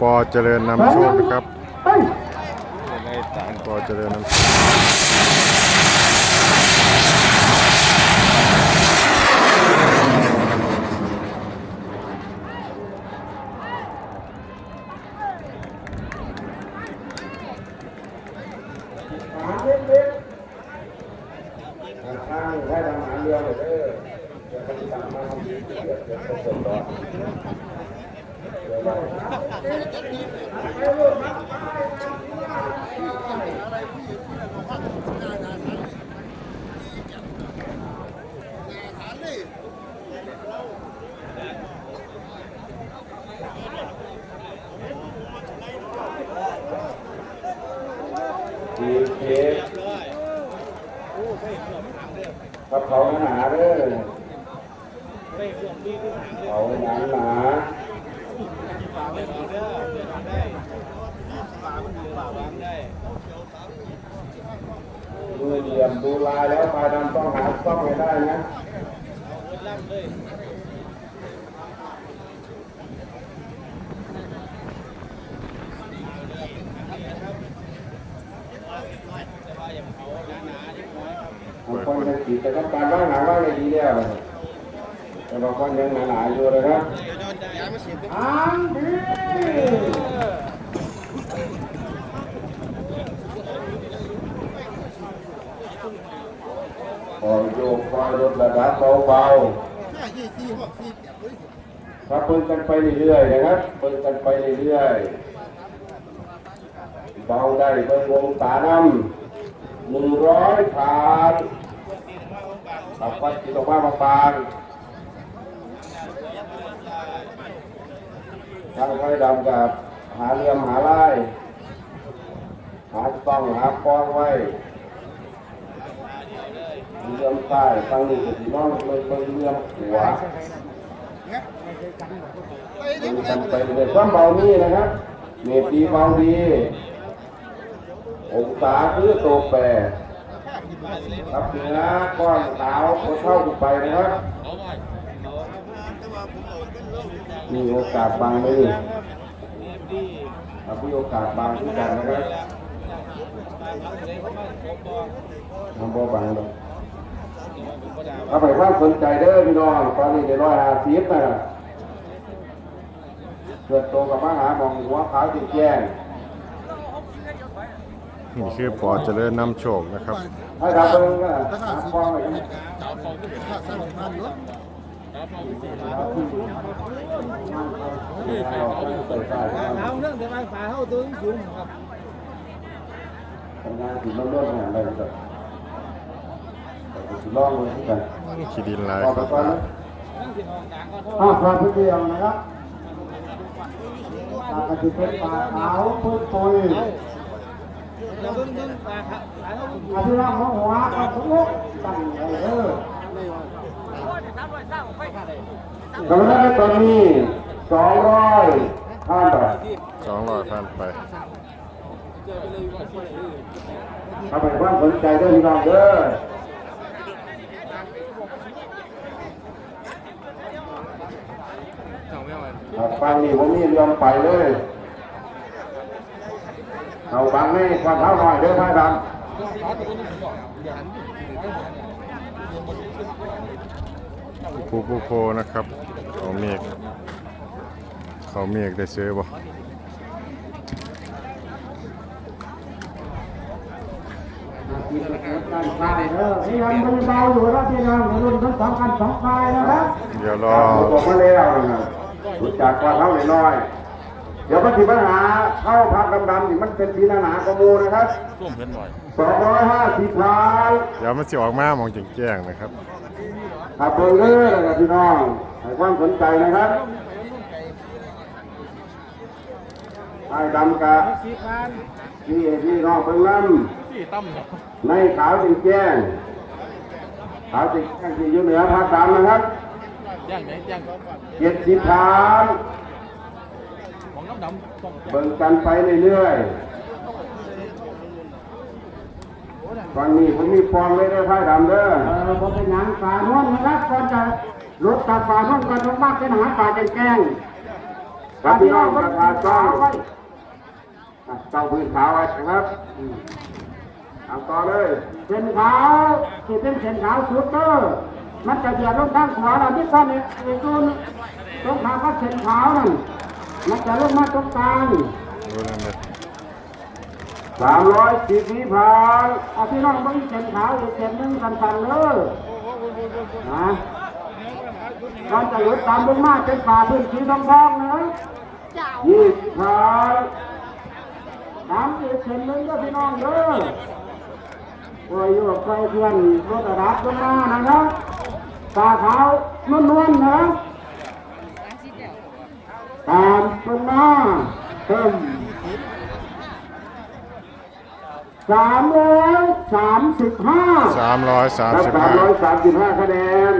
ปอเจริญนำโชคนะครับปอเจริญนำโชคหาเล็กๆข้างให้ทำหาเด้อเดี๋ยเขาจะสั่งมา เดี๋ยวเดี๋ยวเขาส่งต่อเดี๋ยวเราดีเคสกับเขาหนาเด้อเขาหนาหนาดูเหลี่ยมดูลายแล้วปลายดำต้องหาต้องให้ได้นะบางคนยังติดแต่ต้องการว่างหนาว่างเลยดีแล้ว แต่บางคนยังหนาๆอยู่เลยครับอันดีคอยโยกคอยลดระดับเบาๆครับเพิ่งกันไปเรื่อยๆนะครับเพิ่งกันไปเรื่อยๆเบาได้เพิ่งวงตาน้ำหนึ่งร้อยผ่านขับวัดกิโลมาบางๆ ทางไฟดำกับหาเรือมหาไล่หาต้องหาปองไว้เรือมใต้ทางนี้ก็สีน้องเบิ่งเรือมหัวดูกันไปเลยความเบานี่นะครับเมตรดีเบาดีองศาคือตัวแปรครับเนื้อก้อนขาวก็เข้าขึ้นไปนะครับ มีโอกาสบางเลยครับมีโอกาสบางที่กันนะครับทำบ่บางเลยเอาไปความสนใจเด้อพี่น้องตอนนี้ได้ร้อยห้าสิบนะเกิดโตกับมาหาหมองหัวขาวจิแจ้งนี่คือปอเจริญนำโชคนะครับให้ทำเบิ่งนะหาฟองไว้กัน เอาเรื่องแต่ว่าฝ่ายเขาตัวสูงครับทำงานถึงเริ่มงานอะไรกันถึงลองเลยที่กันขีดินลายครับก่อนนะเรื่องที่ออกกลางก็เท่าอ้าวความพิเศษนะครับปากระติเป็นปลาขาวปุ้ยปุ้ยเราเบิ่งเบิ่งฝ่ายเขาฝ่ายเขาสูงอภิรักษ์หัวหัวกับทุกตั้งเออ ตอนนี้ตอนนี้สองร้อยห้าบาทสองร้อยพันไปถ้าเป็นความสนใจเด้อพี่น้องเด้อครับฟังนี่ผมนี่ยอมไปเลย เอาบังให้ความเท้าหน่อยเด้อพระดำ ผู้ผู้โพนะครับ เขาเมฆเขาเมฆได้ซื้อบ่การพายเออที่ยังเป็นเบาอยู่นะที่ยังรุ่นทั้งสองคันสองพายนะครับเดี๋ยวรอบอกมาแล้วนะรู้จักว่าเท่าน้อย เดี๋ยวมันถึงปัญหาเข้าพักดำๆนี่มันเป็นสีหนาๆกระมูนะครับสองร้อยห้าสิบล้านเดี๋ยวมันจะออกมามองแจ้งๆนะครับ ขับเพิ่งเด้อนะครับพี่น้องให้ความสนใจนะครับไอ้ดำกะสี่พันพี่พี่น้องเพิ่งนำในขาวจริงแจ้งขาวจริงแจ้งที่อยู่เหนือภาคดำนะครับย่างไหนย่างเจ็ดสิบล้านของน้ำดำต้องเบิ่งกันไปเรื่อยๆ ฟังนี้ผมมีฟองเลยได้ไพ่ดำเด้อเออผมเป็นหยังป่านวลนะครับก่อนจะรถตาป่านวลก่อนต้องมากเป็นหาป่าแกงแกงครับพี่น้องราคาจ้องเจ้าพื้นขาวไว้นะครับอืมเอาต่อเลยเส้นขาวที่เป็นเส้นขาวสุดเตอร์มันจะเหยียดลงทางขวาเราที่ตอนนี้ไอ้ตัวตรงขาวก็เส้นขาวนั่นมันจะลงมาตรงกลางดูนั่นเลย สามร้อยสี่สิบพันเอาพี่น้องต้องเส้นขาวอีกเส้นหนึ่งสั่นๆเลยนะเราจะหลุดตามลงมาเป็นฝ่าพื้นสีทองทองๆนะยี่สิบพันตามอีกเส้นหนึ่งก็พี่น้องเด้อโอ้ยโยกไปเพื่อนรถระดับลงมานะครับตาขาวนวลๆนะตามลงมาเพิ่ม สามร้อยสามสิบห้าสามร้อยสามรับสิบสามห้าร้อยสามสิบห้าคะแนน